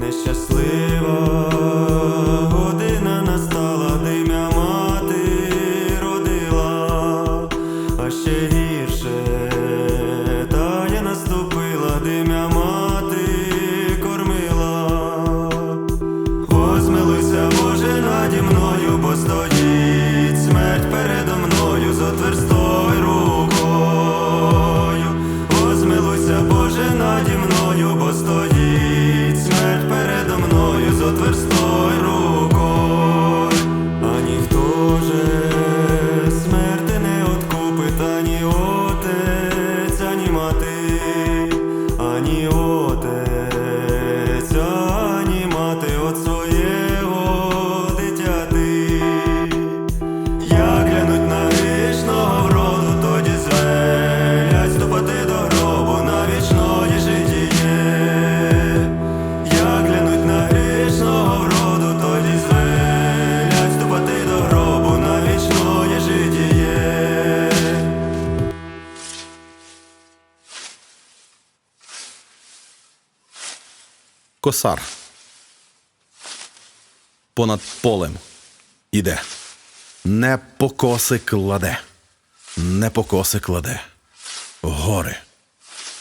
Нещаслива година настала, димя мати родила, а ще гірше тая наступила, димя мати кормила. Возмилуйся, Боже, наді мною, бо стоїть смерть передо мною за тверстою рукою. Возмилуйся, Боже, наді мною, бо стоїть Косар. Понад полем іде. Не покоси кладе, не покоси кладе. Гори.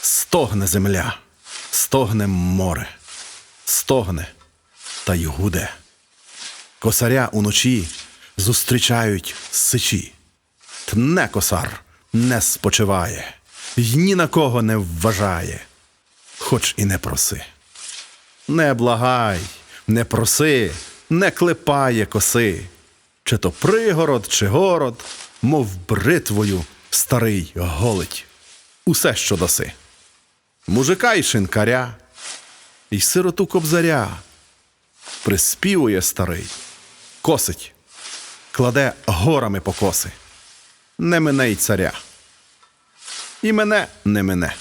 Стогне земля, стогне море, стогне та й гуде. Косаря уночі зустрічають сичі. Тне косар не спочиває, й ні на кого не вважає, хоч і не проси. Не благай, не проси, не клепає коси, чи то пригород, чи город, мов бритвою старий голить. Усе, що даси. Мужика й шинкаря, й сироту кобзаря. Приспівує старий, косить, кладе горами покоси. Не мине й царя. І мене не мине.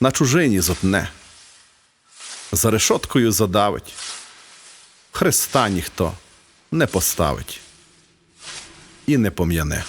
На чужині зотне за решоткою задавить. Христа ніхто не поставить і не пом'яне.